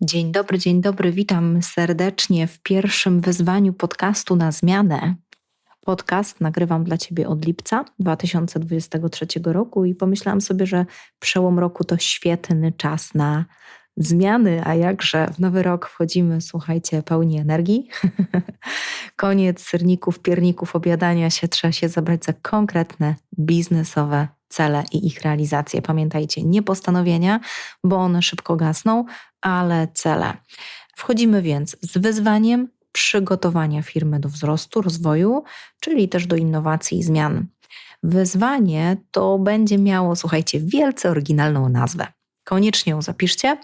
Dzień dobry, dzień dobry. Witam serdecznie w pierwszym wyzwaniu podcastu na zmianę. Podcast nagrywam dla Ciebie od lipca 2023 roku i pomyślałam sobie, że przełom roku to świetny czas na zmiany, a jakże w nowy rok wchodzimy, słuchajcie, pełni energii. Koniec syrników, pierników, obiadania się, trzeba się zabrać za konkretne biznesowe cele i ich realizację. Pamiętajcie, nie postanowienia, bo one szybko gasną, ale cele. Wchodzimy więc z wyzwaniem przygotowania firmy do wzrostu, rozwoju, czyli też do innowacji i zmian. Wyzwanie to będzie miało, słuchajcie, wielce oryginalną nazwę. Koniecznie ją zapiszcie,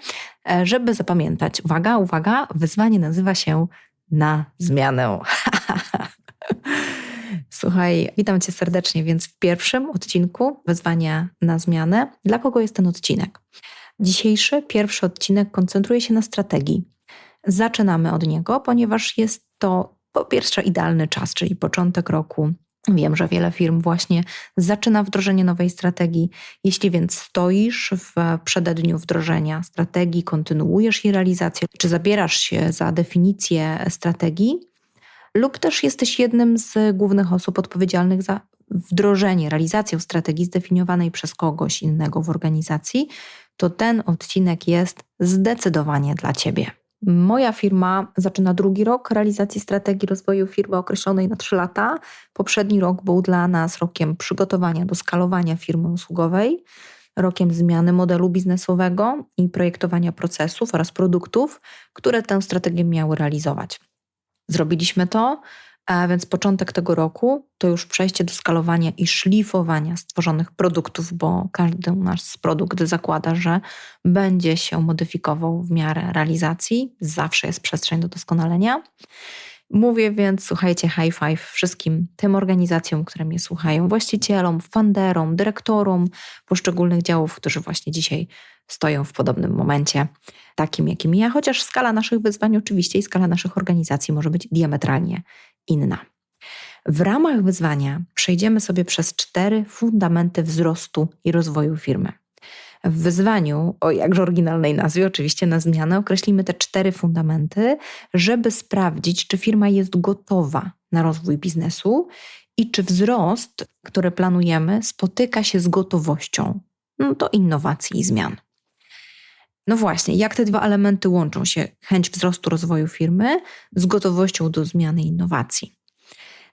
e, żeby zapamiętać. Uwaga, uwaga, wyzwanie nazywa się na zmianę. Słuchaj, witam Cię serdecznie, więc w pierwszym odcinku wyzwania na zmianę. Dla kogo jest ten odcinek? Dzisiejszy, pierwszy odcinek koncentruje się na strategii. Zaczynamy od niego, ponieważ jest to po pierwsze idealny czas, czyli początek roku. Wiem, że wiele firm właśnie zaczyna wdrożenie nowej strategii. Jeśli więc stoisz w przededniu wdrożenia strategii, kontynuujesz jej realizację, czy zabierasz się za definicję strategii, lub też jesteś jednym z głównych osób odpowiedzialnych za wdrożenie, realizację strategii zdefiniowanej przez kogoś innego w organizacji, to ten odcinek jest zdecydowanie dla Ciebie. Moja firma zaczyna drugi rok realizacji strategii rozwoju firmy określonej na 3 lata. Poprzedni rok był dla nas rokiem przygotowania do skalowania firmy usługowej, rokiem zmiany modelu biznesowego i projektowania procesów oraz produktów, które tę strategię miały realizować. Zrobiliśmy to, a więc początek tego roku to już przejście do skalowania i szlifowania stworzonych produktów, bo każdy nasz produkt zakłada, że będzie się modyfikował w miarę realizacji. Zawsze jest przestrzeń do doskonalenia. Mówię więc, słuchajcie, high five wszystkim tym organizacjom, które mnie słuchają, właścicielom, funderom, dyrektorom poszczególnych działów, którzy właśnie dzisiaj stoją w podobnym momencie, takim jakim ja, chociaż skala naszych wyzwań oczywiście i skala naszych organizacji może być diametralnie inna. W ramach wyzwania przejdziemy sobie przez cztery fundamenty wzrostu i rozwoju firmy. W wyzwaniu, o jakże oryginalnej nazwie, oczywiście na zmianę, określimy te cztery fundamenty, żeby sprawdzić, czy firma jest gotowa na rozwój biznesu i czy wzrost, który planujemy, spotyka się z gotowością no, do innowacji i zmian. No właśnie, jak te dwa elementy łączą się? Chęć wzrostu rozwoju firmy z gotowością do zmiany innowacji.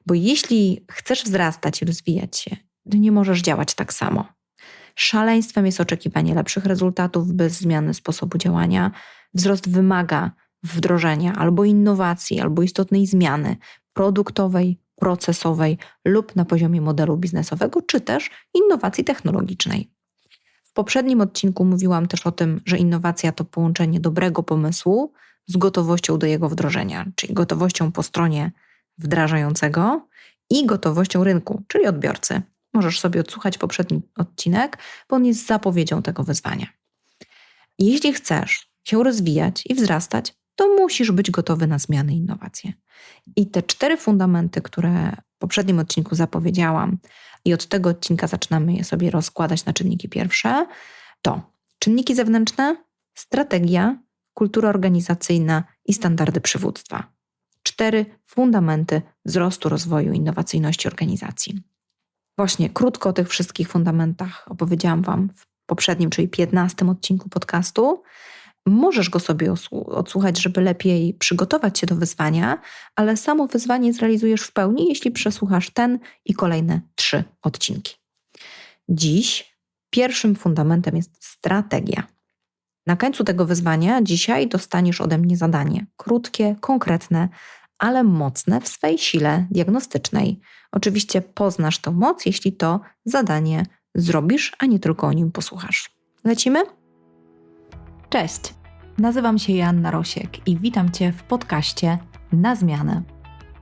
Bo jeśli chcesz wzrastać i rozwijać się, to nie możesz działać tak samo. Szaleństwem jest oczekiwanie lepszych rezultatów bez zmiany sposobu działania. Wzrost wymaga wdrożenia albo innowacji, albo istotnej zmiany produktowej, procesowej lub na poziomie modelu biznesowego, czy też innowacji technologicznej. W poprzednim odcinku mówiłam też o tym, że innowacja to połączenie dobrego pomysłu z gotowością do jego wdrożenia, czyli gotowością po stronie wdrażającego i gotowością rynku, czyli odbiorcy. Możesz sobie odsłuchać poprzedni odcinek, bo on jest zapowiedzią tego wyzwania. Jeśli chcesz się rozwijać i wzrastać, to musisz być gotowy na zmiany i innowacje. I te cztery fundamenty, które poprzednim odcinku zapowiedziałam, i od tego odcinka zaczynamy je sobie rozkładać na czynniki pierwsze, to czynniki zewnętrzne, strategia, kultura organizacyjna i standardy przywództwa. Cztery fundamenty wzrostu, rozwoju, innowacyjności organizacji. Właśnie krótko o tych wszystkich fundamentach opowiedziałam Wam w poprzednim, czyli 15 odcinku podcastu. Możesz go sobie odsłuchać, żeby lepiej przygotować się do wyzwania, ale samo wyzwanie zrealizujesz w pełni, jeśli przesłuchasz ten i kolejne trzy odcinki. Dziś pierwszym fundamentem jest strategia. Na końcu tego wyzwania dzisiaj dostaniesz ode mnie zadanie krótkie, konkretne, ale mocne w swej sile diagnostycznej. Oczywiście poznasz tę moc, jeśli to zadanie zrobisz, a nie tylko o nim posłuchasz. Lecimy? Cześć, nazywam się Joanna Rosiek i witam Cię w podcaście Na Zmianę.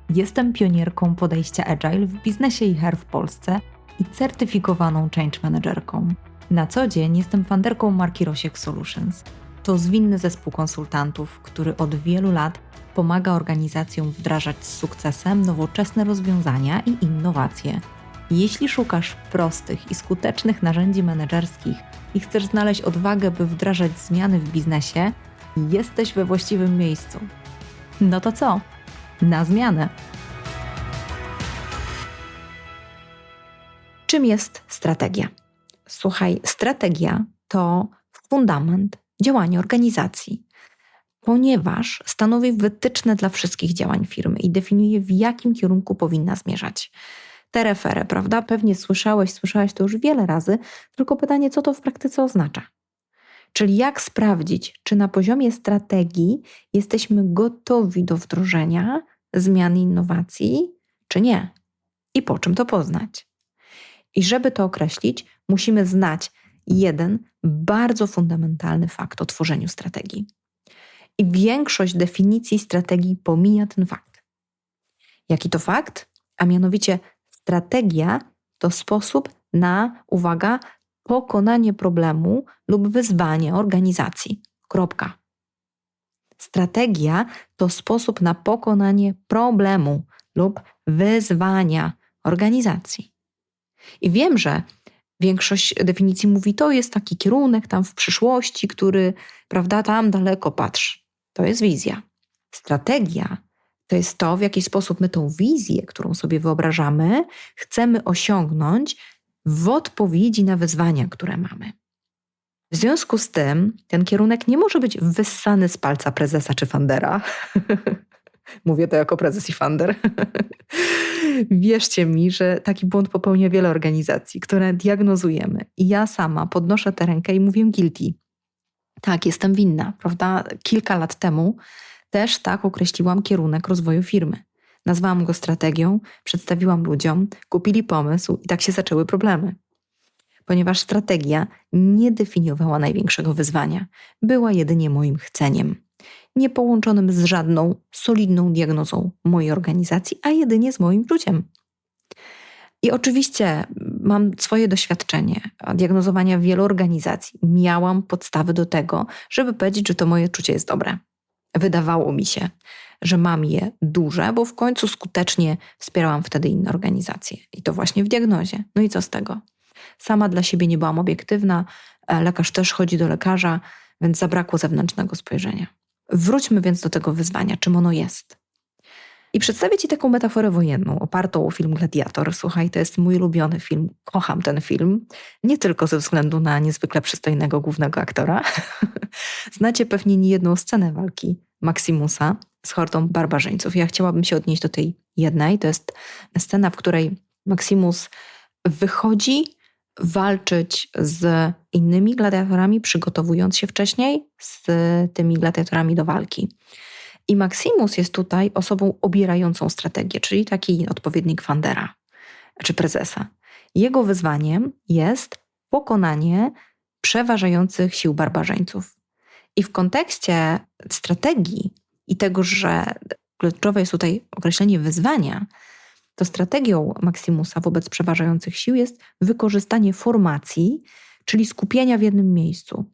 Jestem pionierką podejścia Agile w biznesie i HR w Polsce i certyfikowaną change managerką. Na co dzień jestem fanderką marki Rosiek Solutions. To zwinny zespół konsultantów, który od wielu lat pomaga organizacjom wdrażać z sukcesem nowoczesne rozwiązania i innowacje. Jeśli szukasz prostych i skutecznych narzędzi menedżerskich i chcesz znaleźć odwagę, by wdrażać zmiany w biznesie, jesteś we właściwym miejscu. No to co? Na zmianę. Czym jest strategia? Słuchaj, strategia to fundament działania organizacji, ponieważ stanowi wytyczne dla wszystkich działań firmy i definiuje, w jakim kierunku powinna zmierzać. Te refery, prawda? Pewnie słyszałeś, słyszałaś to już wiele razy, tylko pytanie, co to w praktyce oznacza? Czyli jak sprawdzić, czy na poziomie strategii jesteśmy gotowi do wdrożenia zmian innowacji, czy nie? I po czym to poznać? I żeby to określić, musimy znać jeden bardzo fundamentalny fakt o tworzeniu strategii. I większość definicji strategii pomija ten fakt. Jaki to fakt? A mianowicie strategia to sposób na, uwaga, pokonanie problemu lub wyzwanie organizacji. Kropka. Strategia to sposób na pokonanie problemu lub wyzwania organizacji. I wiem, że większość definicji mówi, to jest taki kierunek tam w przyszłości, który, prawda, tam daleko patrzy. To jest wizja. Strategia to jest to, w jaki sposób my tą wizję, którą sobie wyobrażamy, chcemy osiągnąć w odpowiedzi na wyzwania, które mamy. W związku z tym ten kierunek nie może być wyssany z palca prezesa czy Fandera. Mówię to jako prezes i Fander. Wierzcie mi, że taki błąd popełnia wiele organizacji, które diagnozujemy. I ja sama podnoszę tę rękę i mówię guilty. Tak, jestem winna, prawda? Kilka lat temu też tak określiłam kierunek rozwoju firmy. Nazwałam go strategią, przedstawiłam ludziom, kupili pomysł i tak się zaczęły problemy. Ponieważ strategia nie definiowała największego wyzwania, była jedynie moim chceniem, nie połączonym z żadną solidną diagnozą mojej organizacji, a jedynie z moim czuciem. I oczywiście mam swoje doświadczenie diagnozowania wielu organizacji. Miałam podstawy do tego, żeby powiedzieć, że to moje czucie jest dobre. Wydawało mi się, że mam je duże, bo w końcu skutecznie wspierałam wtedy inne organizacje. I to właśnie w diagnozie. No i co z tego? Sama dla siebie nie byłam obiektywna, e, lekarz też chodzi do lekarza, więc zabrakło zewnętrznego spojrzenia. Wróćmy więc do tego wyzwania, czym ono jest. I przedstawię Ci taką metaforę wojenną, opartą o film Gladiator. Słuchaj, to jest mój ulubiony film. Kocham ten film. Nie tylko ze względu na niezwykle przystojnego głównego aktora. Znacie pewnie niejedną scenę walki Maximusa z hordą barbarzyńców. Ja chciałabym się odnieść do tej jednej. To jest scena, w której Maximus wychodzi walczyć z innymi gladiatorami, przygotowując się wcześniej z tymi gladiatorami do walki. I Maximus jest tutaj osobą obierającą strategię, czyli taki odpowiednik Fandera czy prezesa. Jego wyzwaniem jest pokonanie przeważających sił barbarzyńców. I w kontekście strategii i tego, że kluczowe jest tutaj określenie wyzwania, to strategią Maximusa wobec przeważających sił jest wykorzystanie formacji, czyli skupienia w jednym miejscu,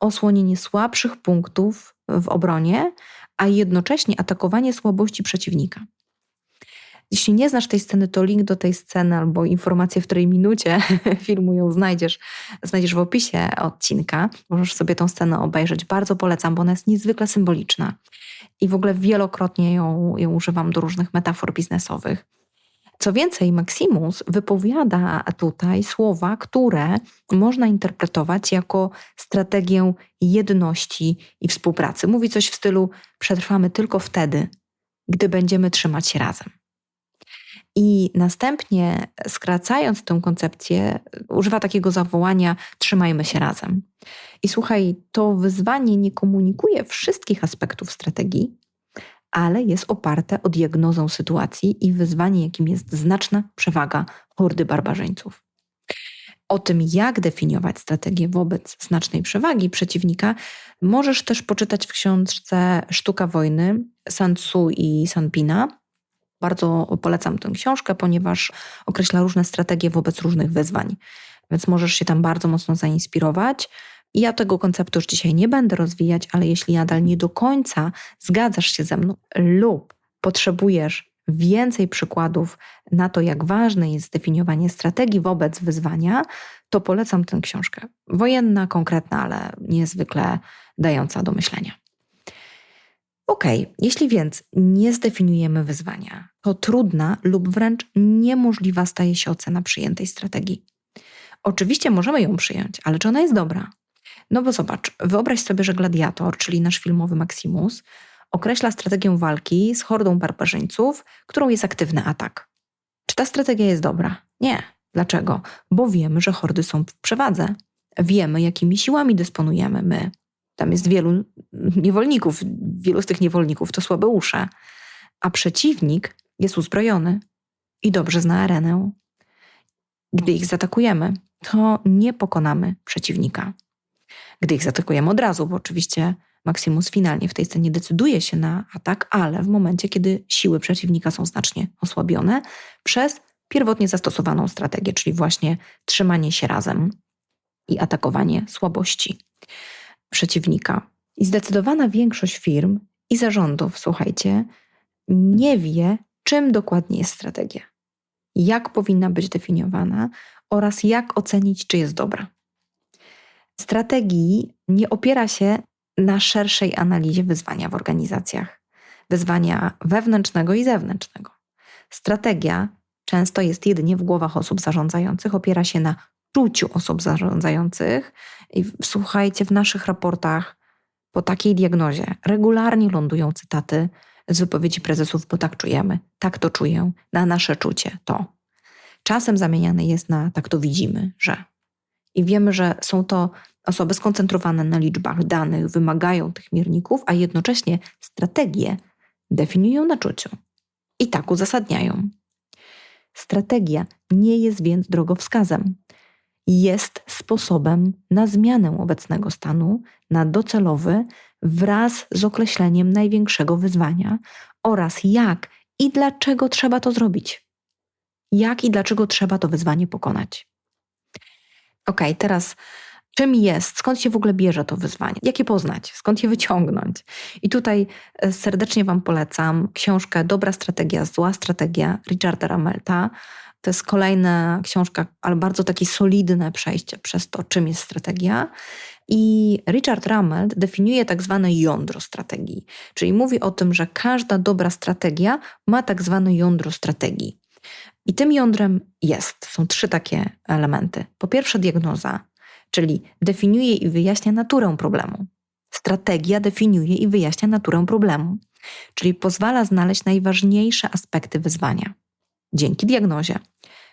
osłonienie słabszych punktów w obronie, a jednocześnie atakowanie słabości przeciwnika. Jeśli nie znasz tej sceny, to link do tej sceny albo informacje, w której minucie filmu ją znajdziesz, znajdziesz w opisie odcinka. Możesz sobie tą scenę obejrzeć. Bardzo polecam, bo ona jest niezwykle symboliczna. I w ogóle wielokrotnie ją, ją używam do różnych metafor biznesowych. Co więcej, Maximus wypowiada tutaj słowa, które można interpretować jako strategię jedności i współpracy. Mówi coś w stylu: przetrwamy tylko wtedy, gdy będziemy trzymać się razem. I następnie, skracając tę koncepcję, używa takiego zawołania: trzymajmy się razem. I słuchaj, to wyzwanie nie komunikuje wszystkich aspektów strategii, ale jest oparte o diagnozę sytuacji i wyzwanie, jakim jest znaczna przewaga hordy barbarzyńców. O tym, jak definiować strategię wobec znacznej przewagi przeciwnika, możesz też poczytać w książce Sztuka wojny Sun Tzu i Sanpina. Bardzo polecam tę książkę, ponieważ określa różne strategie wobec różnych wyzwań, więc możesz się tam bardzo mocno zainspirować. Ja tego konceptu już dzisiaj nie będę rozwijać, ale jeśli nadal nie do końca zgadzasz się ze mną lub potrzebujesz więcej przykładów na to, jak ważne jest zdefiniowanie strategii wobec wyzwania, to polecam tę książkę. Wojenna, konkretna, ale niezwykle dająca do myślenia. Ok, jeśli więc nie zdefiniujemy wyzwania, to trudna lub wręcz niemożliwa staje się ocena przyjętej strategii. Oczywiście możemy ją przyjąć, ale czy ona jest dobra? No bo zobacz, wyobraź sobie, że gladiator, czyli nasz filmowy Maximus, określa strategię walki z hordą barbarzyńców, którą jest aktywny atak. Czy ta strategia jest dobra? Nie. Dlaczego? Bo wiemy, że hordy są w przewadze. Wiemy, jakimi siłami dysponujemy my. Tam jest wielu niewolników, wielu z tych niewolników to słabe usze, a przeciwnik jest uzbrojony i dobrze zna arenę. Gdy ich zaatakujemy, to nie pokonamy przeciwnika. Gdy ich zaatakujemy od razu, bo oczywiście Maximus finalnie w tej scenie decyduje się na atak, ale w momencie, kiedy siły przeciwnika są znacznie osłabione przez pierwotnie zastosowaną strategię, czyli właśnie trzymanie się razem i atakowanie słabości przeciwnika. I zdecydowana większość firm i zarządów, słuchajcie, nie wie, czym dokładnie jest strategia, jak powinna być definiowana oraz jak ocenić, czy jest dobra. Strategii nie opiera się na szerszej analizie wyzwania w organizacjach, wyzwania wewnętrznego i zewnętrznego. Strategia często jest jedynie w głowach osób zarządzających, opiera się na czuciu osób zarządzających. I słuchajcie, w naszych raportach po takiej diagnozie regularnie lądują cytaty z wypowiedzi prezesów, bo tak czujemy, tak to czuję, na nasze czucie to. Czasem zamieniane jest na tak to widzimy, że. I wiemy, że są to osoby skoncentrowane na liczbach danych, wymagają tych mierników, a jednocześnie strategie definiują na czuciu i tak uzasadniają. Strategia nie jest więc drogowskazem. Jest sposobem na zmianę obecnego stanu, na docelowy, wraz z określeniem największego wyzwania oraz jak i dlaczego trzeba to zrobić. Jak i dlaczego trzeba to wyzwanie pokonać. Ok, teraz czym jest, skąd się w ogóle bierze to wyzwanie, jak je poznać, skąd je wyciągnąć. I tutaj e, serdecznie Wam polecam książkę Dobra strategia, zła strategia Richarda Ramelta. To jest kolejna książka, ale bardzo takie solidne przejście przez to, czym jest strategia. I Richard Rammelt definiuje tak zwane jądro strategii, czyli mówi o tym, że każda dobra strategia ma tak zwane jądro strategii. I tym jądrem jest, są trzy takie elementy. Po pierwsze, diagnoza, czyli definiuje i wyjaśnia naturę problemu. Strategia definiuje i wyjaśnia naturę problemu, czyli pozwala znaleźć najważniejsze aspekty wyzwania. Dzięki diagnozie.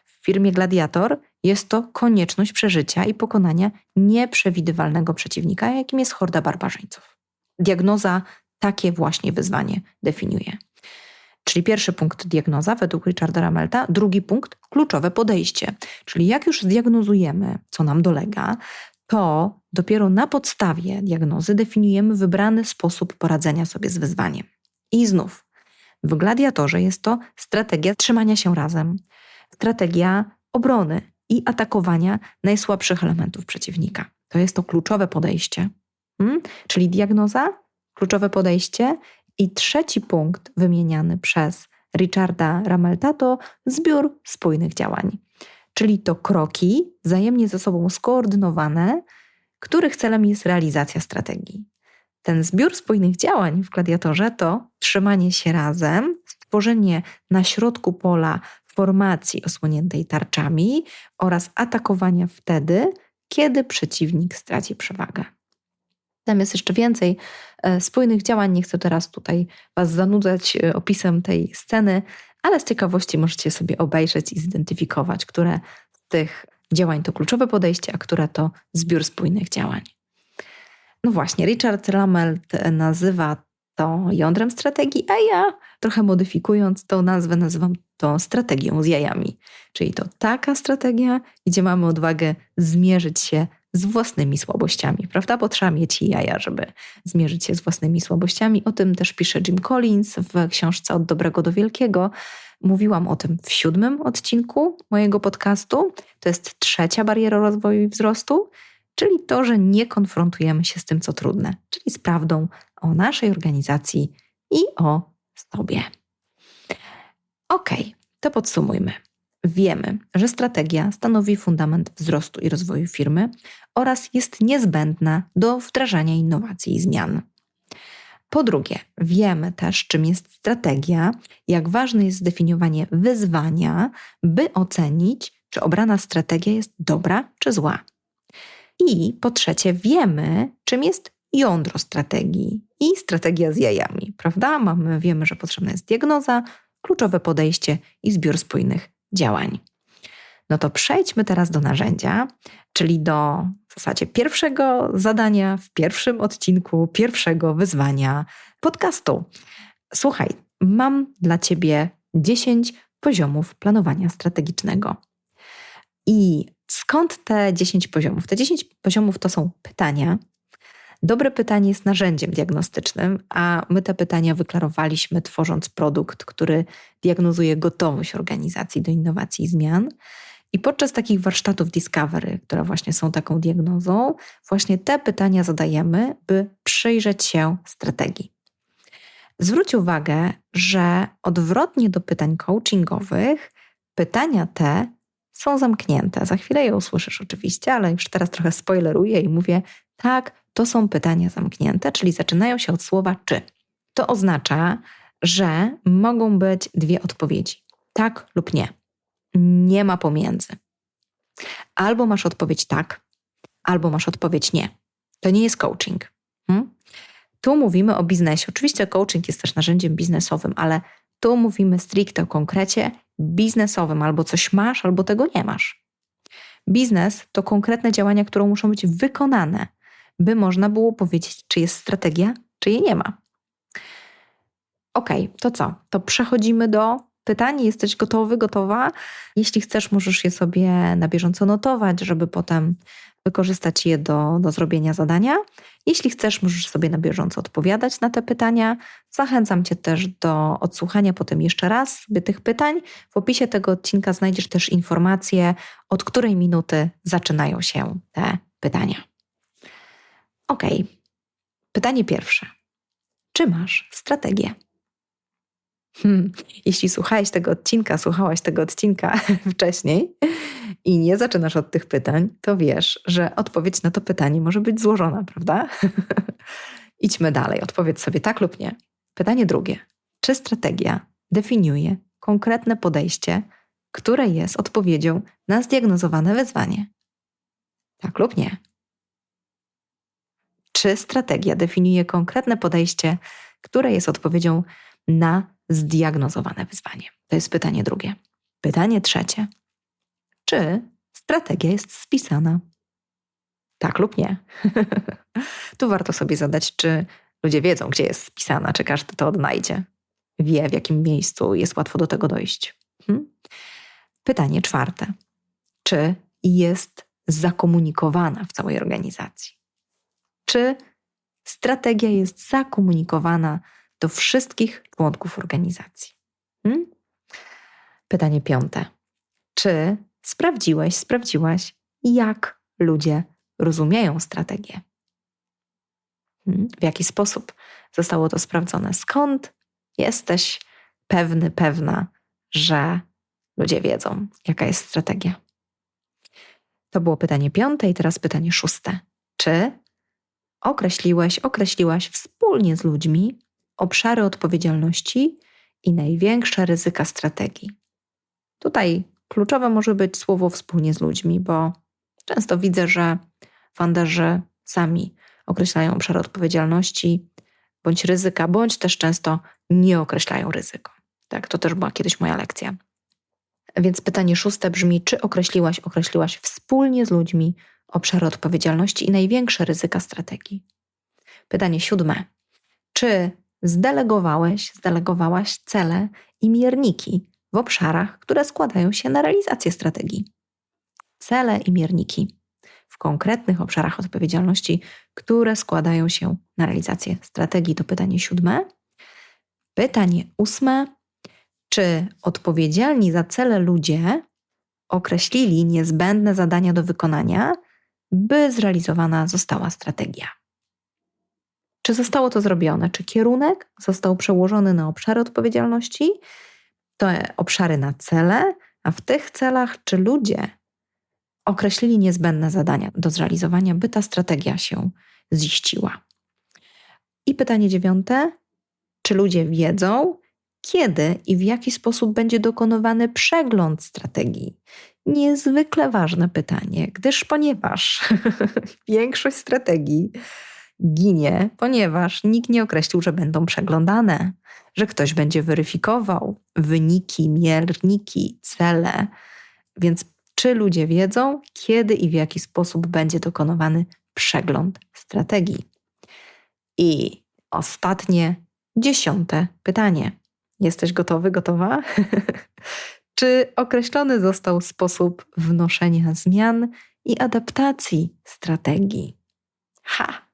W firmie Gladiator jest to konieczność przeżycia i pokonania nieprzewidywalnego przeciwnika, jakim jest horda barbarzyńców. Diagnoza takie właśnie wyzwanie definiuje. Czyli pierwszy punkt diagnoza według Richarda Ramelta, drugi punkt kluczowe podejście. Czyli jak już zdiagnozujemy, co nam dolega, to dopiero na podstawie diagnozy definiujemy wybrany sposób poradzenia sobie z wyzwaniem. I znów, w gladiatorze jest to strategia trzymania się razem, strategia obrony i atakowania najsłabszych elementów przeciwnika. To jest to kluczowe podejście. Hmm? Czyli diagnoza, kluczowe podejście i trzeci punkt wymieniany przez Richarda Ramelta to zbiór spójnych działań. Czyli to kroki wzajemnie ze sobą skoordynowane, których celem jest realizacja strategii. Ten zbiór spójnych działań w gladiatorze to trzymanie się razem, stworzenie na środku pola formacji osłoniętej tarczami oraz atakowania wtedy, kiedy przeciwnik straci przewagę. Tam jest jeszcze więcej e, spójnych działań. Nie chcę teraz tutaj Was zanudzać e, opisem tej sceny, ale z ciekawości możecie sobie obejrzeć i zidentyfikować, które z tych działań to kluczowe podejście, a które to zbiór spójnych działań. No właśnie, Richard Lammelt nazywa to jądrem strategii, a ja trochę modyfikując tą nazwę nazywam to strategią z jajami. Czyli to taka strategia, gdzie mamy odwagę zmierzyć się z własnymi słabościami, prawda? Bo trzeba mieć jaja, żeby zmierzyć się z własnymi słabościami. O tym też pisze Jim Collins w książce Od dobrego do wielkiego. Mówiłam o tym w siódmym odcinku mojego podcastu. To jest trzecia bariera rozwoju i wzrostu, czyli to, że nie konfrontujemy się z tym, co trudne, czyli z prawdą o naszej organizacji i o sobie. Ok, to podsumujmy. Wiemy, że strategia stanowi fundament wzrostu i rozwoju firmy oraz jest niezbędna do wdrażania innowacji i zmian. Po drugie, wiemy też, czym jest strategia, jak ważne jest zdefiniowanie wyzwania, by ocenić, czy obrana strategia jest dobra czy zła. I po trzecie, wiemy, czym jest jądro strategii i strategia z jajami, prawda? Mamy, wiemy, że potrzebna jest diagnoza, kluczowe podejście i zbiór spójnych działań. No to przejdźmy teraz do narzędzia, czyli do w zasadzie pierwszego zadania w pierwszym odcinku pierwszego wyzwania podcastu. Słuchaj, mam dla Ciebie 10 poziomów planowania strategicznego. I skąd te 10 poziomów? Te 10 poziomów to są pytania. Dobre pytanie jest narzędziem diagnostycznym, a my te pytania wyklarowaliśmy, tworząc produkt, który diagnozuje gotowość organizacji do innowacji i zmian. I podczas takich warsztatów Discovery, które właśnie są taką diagnozą, właśnie te pytania zadajemy, by przyjrzeć się strategii. Zwróć uwagę, że odwrotnie do pytań coachingowych, pytania te są zamknięte. Za chwilę je usłyszysz oczywiście, ale już teraz trochę spoileruję i mówię, tak, to są pytania zamknięte, czyli zaczynają się od słowa czy. To oznacza, że mogą być dwie odpowiedzi: tak lub nie. Nie ma pomiędzy. Albo masz odpowiedź tak, albo masz odpowiedź nie. To nie jest coaching. Hmm? Tu mówimy o biznesie. Oczywiście coaching jest też narzędziem biznesowym, ale tu mówimy stricte o konkrecie biznesowym. Albo coś masz, albo tego nie masz. Biznes to konkretne działania, które muszą być wykonane, by można było powiedzieć, czy jest strategia, czy jej nie ma. Ok, to co? To przechodzimy do pytań. Jesteś gotowy, gotowa? Jeśli chcesz, możesz je sobie na bieżąco notować, żeby potem wykorzystać je do, do zrobienia zadania. Jeśli chcesz, możesz sobie na bieżąco odpowiadać na te pytania. Zachęcam Cię też do odsłuchania potem jeszcze raz sobie tych pytań. W opisie tego odcinka znajdziesz też informacje, od której minuty zaczynają się te pytania. Ok. Pytanie pierwsze. Czy masz strategię? Hmm. Jeśli słuchałeś tego odcinka, słuchałaś tego odcinka wcześniej i nie zaczynasz od tych pytań, to wiesz, że odpowiedź na to pytanie może być złożona, prawda? Idźmy dalej, odpowiedz sobie tak lub nie. Pytanie drugie. Czy strategia definiuje konkretne podejście, które jest odpowiedzią na zdiagnozowane wyzwanie? Tak lub nie? Czy strategia definiuje konkretne podejście, które jest odpowiedzią na zdiagnozowane wyzwanie? To jest pytanie drugie. Pytanie trzecie. Czy strategia jest spisana? Tak lub nie? tu warto sobie zadać, czy ludzie wiedzą, gdzie jest spisana, czy każdy to odnajdzie. Wie, w jakim miejscu jest łatwo do tego dojść. Hmm? Pytanie czwarte. Czy jest zakomunikowana w całej organizacji? Czy strategia jest zakomunikowana do wszystkich członków organizacji? Hmm? Pytanie piąte. Czy sprawdziłeś, sprawdziłaś, jak ludzie rozumieją strategię? Hmm? W jaki sposób zostało to sprawdzone? Skąd jesteś pewny, pewna, że ludzie wiedzą, jaka jest strategia? To było pytanie piąte i teraz pytanie szóste. Czy określiłeś, określiłaś wspólnie z ludźmi obszary odpowiedzialności i największe ryzyka strategii. Tutaj kluczowe może być słowo wspólnie z ludźmi, bo często widzę, że funderzy sami określają obszary odpowiedzialności bądź ryzyka, bądź też często nie określają ryzyko. Tak, to też była kiedyś moja lekcja. Więc pytanie szóste brzmi: czy określiłaś, określiłaś wspólnie z ludźmi obszary odpowiedzialności i największe ryzyka strategii? Pytanie siódme: czy zdelegowałeś, zdelegowałaś cele i mierniki w obszarach, które składają się na realizację strategii? Cele i mierniki w konkretnych obszarach odpowiedzialności, które składają się na realizację strategii. To pytanie siódme. Pytanie ósme. Czy odpowiedzialni za cele ludzie określili niezbędne zadania do wykonania, by zrealizowana została strategia? Czy zostało to zrobione? Czy kierunek został przełożony na obszary odpowiedzialności, te obszary na cele, a w tych celach, czy ludzie określili niezbędne zadania do zrealizowania, by ta strategia się ziściła? I pytanie dziewiąte: czy ludzie wiedzą, kiedy i w jaki sposób będzie dokonywany przegląd strategii? Niezwykle ważne pytanie, gdyż ponieważ większość strategii ginie, ponieważ nikt nie określił, że będą przeglądane, że ktoś będzie weryfikował wyniki, mierniki, cele. Więc czy ludzie wiedzą, kiedy i w jaki sposób będzie dokonywany przegląd strategii? I ostatnie, dziesiąte pytanie. Jesteś gotowy, gotowa? Czy określony został sposób wnoszenia zmian i adaptacji strategii? Ha!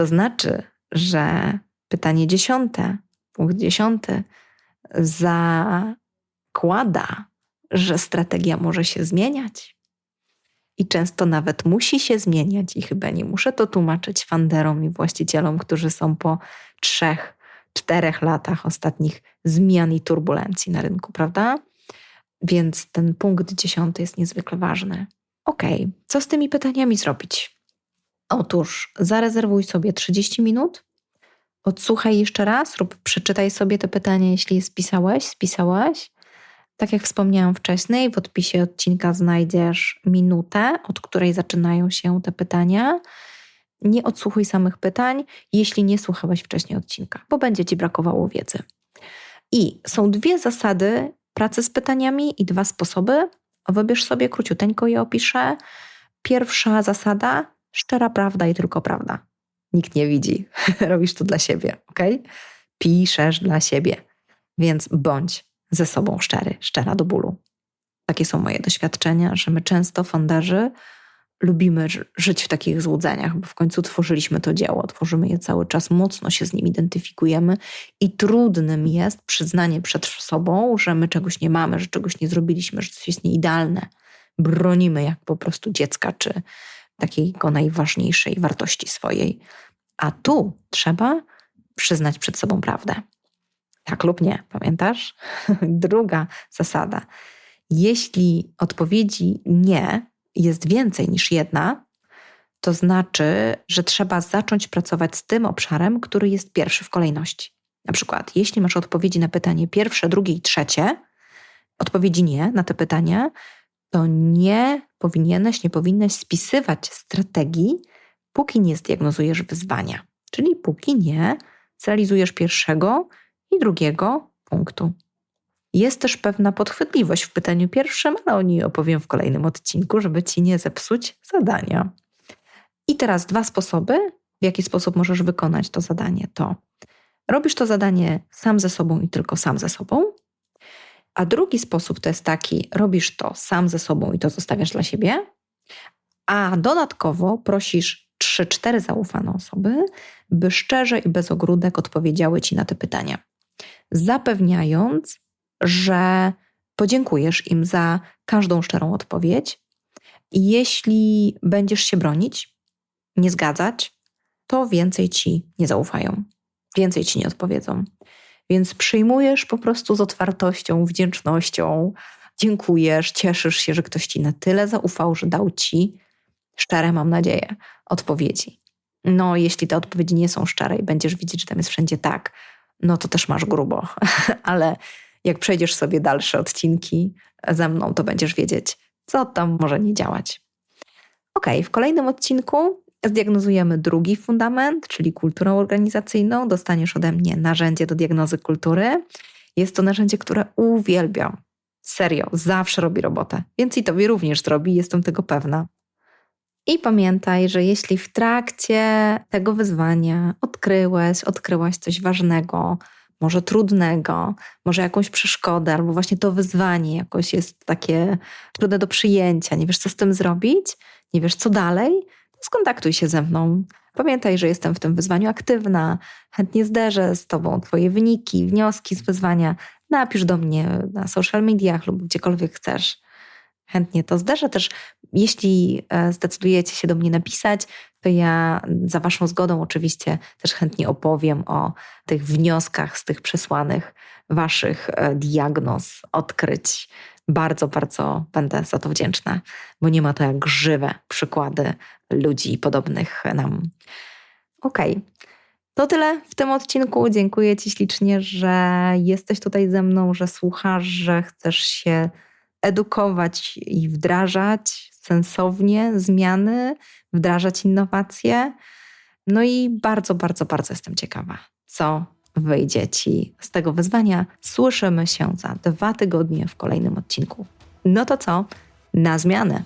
To znaczy, że pytanie dziesiąte, punkt dziesiąty zakłada, że strategia może się zmieniać. I często nawet musi się zmieniać, i chyba nie muszę to tłumaczyć fanderom i właścicielom, którzy są po trzech, czterech latach ostatnich zmian i turbulencji na rynku, prawda? Więc ten punkt dziesiąty jest niezwykle ważny. Ok, co z tymi pytaniami zrobić? Otóż zarezerwuj sobie 30 minut, odsłuchaj jeszcze raz lub przeczytaj sobie te pytania, jeśli je spisałeś, spisałaś. Tak jak wspomniałam wcześniej, w odpisie odcinka znajdziesz minutę, od której zaczynają się te pytania. Nie odsłuchuj samych pytań, jeśli nie słuchałeś wcześniej odcinka, bo będzie ci brakowało wiedzy. I są dwie zasady pracy z pytaniami i dwa sposoby. Wybierz sobie króciuteńko je opiszę. Pierwsza zasada Szczera prawda i tylko prawda. Nikt nie widzi. Robisz to dla siebie, ok? Piszesz dla siebie. Więc bądź ze sobą szczery, szczera do bólu. Takie są moje doświadczenia, że my często, fonderzy, lubimy żyć w takich złudzeniach, bo w końcu tworzyliśmy to dzieło, tworzymy je cały czas, mocno się z nim identyfikujemy i trudnym jest przyznanie przed sobą, że my czegoś nie mamy, że czegoś nie zrobiliśmy, że coś jest nieidealne. Bronimy jak po prostu dziecka czy, takiego najważniejszej wartości swojej. A tu trzeba przyznać przed sobą prawdę. Tak lub nie, pamiętasz? Druga zasada. Jeśli odpowiedzi nie jest więcej niż jedna, to znaczy, że trzeba zacząć pracować z tym obszarem, który jest pierwszy w kolejności. Na przykład, jeśli masz odpowiedzi na pytanie pierwsze, drugie i trzecie, odpowiedzi nie na te pytania, to nie powinieneś, nie powinnaś spisywać strategii, póki nie zdiagnozujesz wyzwania, czyli póki nie zrealizujesz pierwszego i drugiego punktu. Jest też pewna podchwytliwość w pytaniu pierwszym, ale o niej opowiem w kolejnym odcinku, żeby ci nie zepsuć zadania. I teraz dwa sposoby, w jaki sposób możesz wykonać to zadanie. To robisz to zadanie sam ze sobą i tylko sam ze sobą, a drugi sposób to jest taki: robisz to sam ze sobą i to zostawiasz dla siebie, a dodatkowo prosisz 3-4 zaufane osoby, by szczerze i bez ogródek odpowiedziały ci na te pytania, zapewniając, że podziękujesz im za każdą szczerą odpowiedź. Jeśli będziesz się bronić, nie zgadzać, to więcej ci nie zaufają, więcej ci nie odpowiedzą. Więc przyjmujesz po prostu z otwartością, wdzięcznością, dziękujesz, cieszysz się, że ktoś ci na tyle zaufał, że dał ci szczere, mam nadzieję, odpowiedzi. No, jeśli te odpowiedzi nie są szczere i będziesz widzieć, że tam jest wszędzie tak, no to też masz grubo. Ale jak przejdziesz sobie dalsze odcinki ze mną, to będziesz wiedzieć, co tam może nie działać. Ok, w kolejnym odcinku Zdiagnozujemy drugi fundament, czyli kulturę organizacyjną. Dostaniesz ode mnie narzędzie do diagnozy kultury. Jest to narzędzie, które uwielbiam. Serio, zawsze robi robotę, więc i tobie również zrobi, jestem tego pewna. I pamiętaj, że jeśli w trakcie tego wyzwania odkryłeś, odkryłaś coś ważnego, może trudnego, może jakąś przeszkodę, albo właśnie to wyzwanie jakoś jest takie trudne do przyjęcia, nie wiesz co z tym zrobić, nie wiesz co dalej, skontaktuj się ze mną. Pamiętaj, że jestem w tym wyzwaniu aktywna, chętnie zderzę z Tobą Twoje wyniki, wnioski z wyzwania. Napisz do mnie na social mediach lub gdziekolwiek chcesz. Chętnie to zderzę też. Jeśli e, zdecydujecie się do mnie napisać, to ja za Waszą zgodą oczywiście też chętnie opowiem o tych wnioskach z tych przesłanych Waszych e, diagnoz, odkryć, bardzo, bardzo będę za to wdzięczna, bo nie ma to jak żywe przykłady ludzi podobnych nam. Okej. Okay. To tyle w tym odcinku. Dziękuję Ci ślicznie, że jesteś tutaj ze mną, że słuchasz, że chcesz się edukować i wdrażać sensownie zmiany, wdrażać innowacje. No i bardzo, bardzo, bardzo jestem ciekawa, co wyjdzie Ci z tego wyzwania. Słyszymy się za dwa tygodnie w kolejnym odcinku. No to co? Na zmianę!